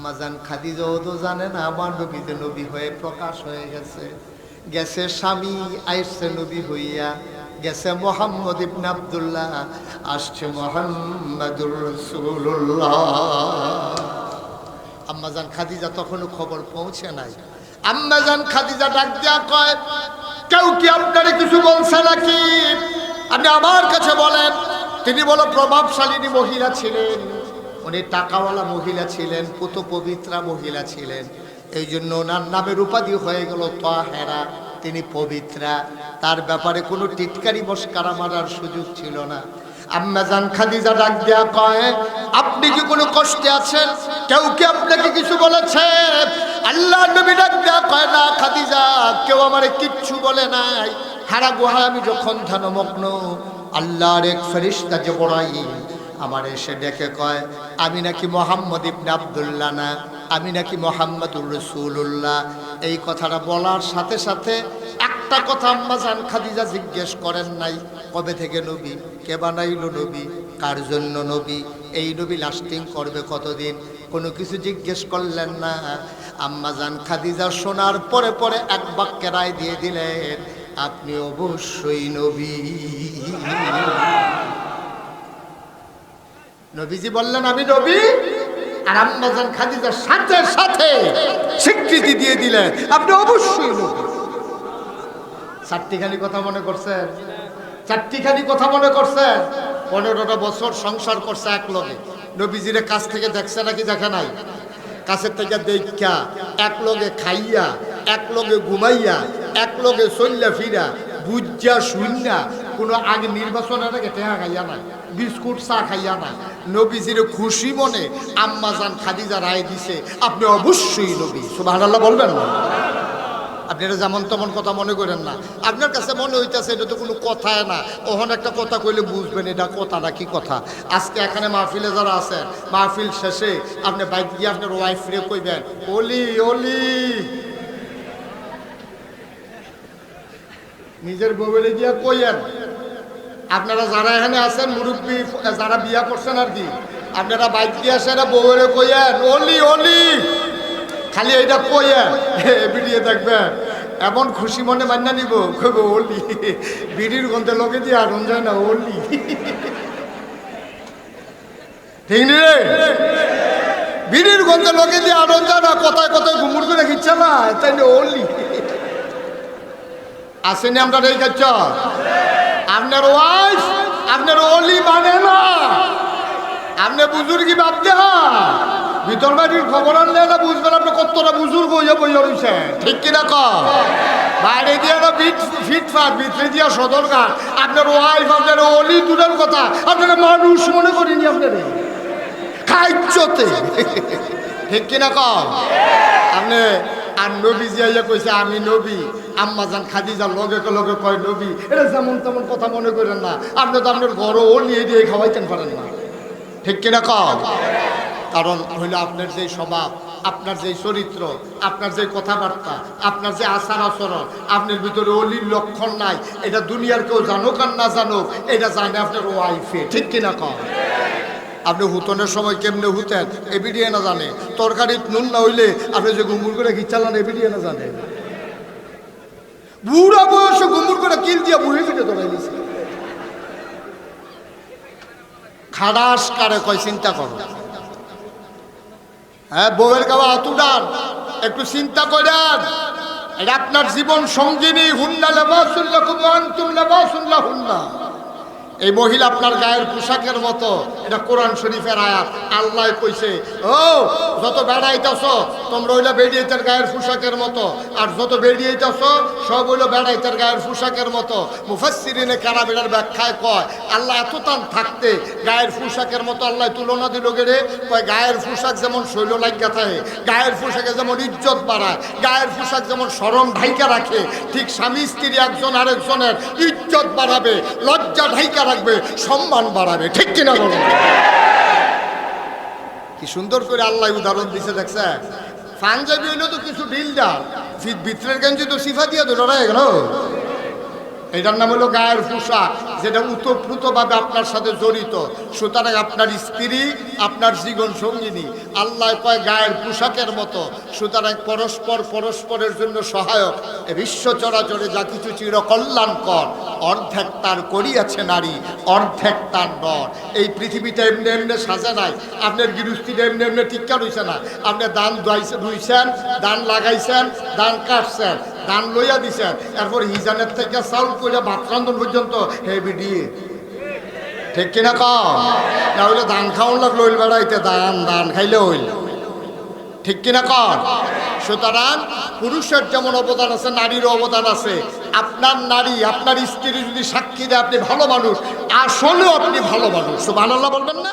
আম্মাজান খাদিজাও তো জানে না, আমার নবীতে নবী হয়ে প্রকাশ হয়ে গেছে। গেছে স্বামী আইসছে নবী হইয়া। গেছে মোহাম্মদ ইবনে আব্দুল্লাহ, আসছে মোহাম্মদুর রাসূলুল্লাহ। আম্মাজান খাদিজা তখনও খবর পৌঁছে নাই। আম্মাজান খাদিজা ডাক দিয়া কয়, কেউ কি আপনারে কিছু বলছে নাকি? আপনি আমার কাছে বলেন, তিনি বলো প্রভাবশালিনী মহিলা ছিলেন। উনি টাকাওয়ালা মহিলা ছিলেন পুত পবিত্রা মহিলা ছিলেন। এই জন্য ওনার নামের উপাধি হয়ে গেল তাহেরা। তিনি পবিত্রা। তার ব্যাপারে কোনো টিটকারি, মস্কারা মারার সুযোগ ছিল না। আম্মাজান খাদিজা ডাক দেয়া কয়, আপনি কি কোনো কষ্টে আছেন? কেউ কি আপনাকে কিছু বলেছে? আল্লাহ নবী ডাক দেয়া কয়, না খাদিজা, কেউ আমারে কিচ্ছু বলে নাই। হারা গুহায় আমি যখন ধ্যানমগ্ন আল্লাহর এক ফেরিস্তা যে বড়াই আমার এসে ডেকে কয়, আমি নাকি মোহাম্মদ ইবনে আবদুল্লাহ না? আমি নাকি মোহাম্মদুর রসুল্লাহ এই কথাটা বলার সাথে সাথে একটা কথা আম্মাজান খাদিজা জিজ্ঞেস করেন নাই, কবে থেকে নবী? কে বানাইল নবী? কার জন্য নবী? এই নবী লাস্টিং করবে কতদিন? কোনো কিছু জিজ্ঞেস করলেন না। আম্মাজান খাদিজা শোনার পরে পরে এক বাক্যে রায় দিয়ে দিলেন, আপনি অবশ্যই নবী। নবীজি বললেন, আমি নবী। আর আম্মাজান খাদিজার সাথে সাথে স্বীকৃতি দিয়ে দিলেন। আপনি অবশ্যই নবী। চারটিখানি কথা মনে করছেন? চারটিখানি কথা মনে করছেন? পনেরোটা বছর সংসার করছে এক লগে। নবীজিরে কাছ থেকে দেখছে নাকি দেখে নাই? কাছের থেকে দেখা এক লগে খাইয়া, এক লগে ঘুমাইয়া, এক লগে চল্লা ফিরা, বুঝা শুননা কোনো আগে নির্বাচনের আগে টেহা খাইয়া নাই, বিস্কুট চা খাইয়া নাই। নবীজির খুশি মনে আম্মাজান খাদিজা রায় দিছে, আপনি অবশ্যই নবী সুবাহ বলবেন না। আপনারা যেমন তেমন কথা মনে করেন না। আপনার কাছে মনে হইতেছে এটা তো কোনো কথায় না। ওখান একটা কথা কইলে বুঝবেন এটা কথা না কি কথা। আজকে এখানে মাহফিলে যারা আছেন, মাহফিল শেষে আপনি বাইক দিয়ে আপনার ওয়াইফ রে কইবেন ওলি ওলি নিজের বউরে গিয়া কইয়েন আপনারা যারা এখানে আছেন মুরব্বী, যারা বিয়া করছেন আর কি, আপনারা বাইক দিয়ে আসেন বউরে কইয়েন অলি অলি! খালি এইটা কইয়া বিড়িয়ে দেখবেন। এমন খুশি মনে মান্না নিব, কইব, অলি! বিড়ির গন্ধে লগে দিয়ে আরন যায় না, অলি! ঠিক নি রে? বিড়ির গন্ধে লগে দিয়ে যায় না, কথায় কথায় ঘুমুর করে খিচ্ছে না, তাই ওলি আসেনি আমরা এই কাজ আপনার ওয়াইফ আপনার অলি মানে না। আপনি বুজুর্গি বাদ দেহা ভিতর বাড়ির খবর আনলে না বুঝবেন আপনি কতটা বুজুর্গ হইয়া বইয়া রয়েছে ঠিক কিনা? কম বাইরে দিয়ে না ফিট ফিটফাট, ভিতরে দিয়া সদরঘাট আপনার ওয়াইফ আপনার অলি দূরের কথা। আপনারা মানুষ মনে করিনি আপনারে। খাইচতে ঠিক কিনা? কম আপনি আর নবী জিয়াইয়া কইছে, আমি নবী। আম্মাজান খাদিজার লগে লগে কয়, নবী এটা যেমন তেমন কথা মনে করেন না। আপনি তো আপনার ঘরও নিয়ে দিয়ে খাওয়াইতেন পারেন না। ঠিক কিনা কম কারণ হইল আপনার যে স্বভাব, আপনার যে চরিত্র, আপনার যে কথাবার্তা, আপনার যে আচার আচরণ, আপনার ভিতরে অলির লক্ষণ নাই। এটা দুনিয়ার কেউ জানুক আর না জানুক, এটা জানে আপনার ওয়াইফে ঠিক কিনা কম আপনি হুতনের সময় কেমনে হুতেন? এবিডিয়ে না জানে। তরকারি নুন না হইলে আপনি যে গুমুর করে ঘি চালান এবিডিয়ে না জানে। বুড়া বয়সে গুমুর করে কিল দিয়া বুড়ি ফিটে ধরে দিয়েছে খাড়াস কারে কয়, চিন্তা করো। হ্যাঁ বউয়ের গাওয়া আতুডার একটু চিন্তা করেন। এটা আপনার জীবন সঙ্গিনী, হুন্না, লেবাসুল্লাহ কুমান্তুম লেবাসুল্লাহ হুন্না। এই মহিলা আপনার গায়ের পোশাকের মতো, এটা কোরআন শরীফের আয়াত। আল্লাহ কইছে, ও, যত বেড়াইতেছ, তোমরা হইল বেরিয়েতের গায়ের পোশাকের মতো, আর যত বেরিয়েতেছ সব হইল বেড়াইতের গায়ের পোশাকের মতো। মুফাসসিরিনে কারাবিরার ব্যাখ্যায় কয়, আল্লাহ এত টান থাকতে গায়ের পোশাকের মতো আল্লাহ তুলনা দিল গেলে কয়, গায়ের পোশাক যেমন শৈল লাগিয়া থাকে, গায়ের পোশাকে যেমন ইজ্জত বাড়ায়, গায়ের পোশাক যেমন সরম ঢাইকা রাখে, ঠিক স্বামী স্ত্রী একজন আরেকজনের ইজ্জত বাড়াবে, লজ্জা ঢাইকা রাখবে সম্মান বাড়াবে, ঠিক কিনা বলুন? কি সুন্দর করে আল্লাহ উদাহরণ দিছে দেখছে পাঞ্জাবি হইল তো কিছু ডিল ডাল ভিতরের গেঞ্জি তো সিফা দিয়ে তো ডরাই গেল। এটার নাম হলো গায়ের পোশাক, যেটা উতপ্রুতভাবে আপনার সাথে জড়িত। সুতরাং আপনার স্ত্রী, আপনার জীবন সঙ্গিনী, আল্লাহ কয় গায়ের পোশাকের মতো। সুতরাং পরস্পর পরস্পরের জন্য সহায়ক। বিশ্ব চরাচরে যা কিছু চিরকল্যাণকর, অর্ধেক তার করিয়াছে নারী, অর্ধেক তার নর। এই পৃথিবীটা এমনি এমনি সাজে নাই। আপনার গৃহস্থিটা এমনি এমনি টিক্কা রইছে না। আপনি ধান রুইছেন, দান লাগাইছেন, দান কাটছেন। ধান লইয়া দিছেন এরপর হিজানের থেকে চাউল করে ভাত রান্ধন পর্যন্ত হেভি দিয়ে ঠিক কিনা না হইলে ধান খাওয়ান লাগল হইল বেড়াইতে ধান ধান খাইলে হইল। ঠিক কিনা কর সুতরাং পুরুষের যেমন অবদান আছে নারীর অবদান আছে। আপনার নারী, আপনার স্ত্রী যদি সাক্ষী দেয়, আপনি ভালো মানুষ। আসলেও আপনি ভালো মানুষ। সুবহানাল্লাহ বলবেন না?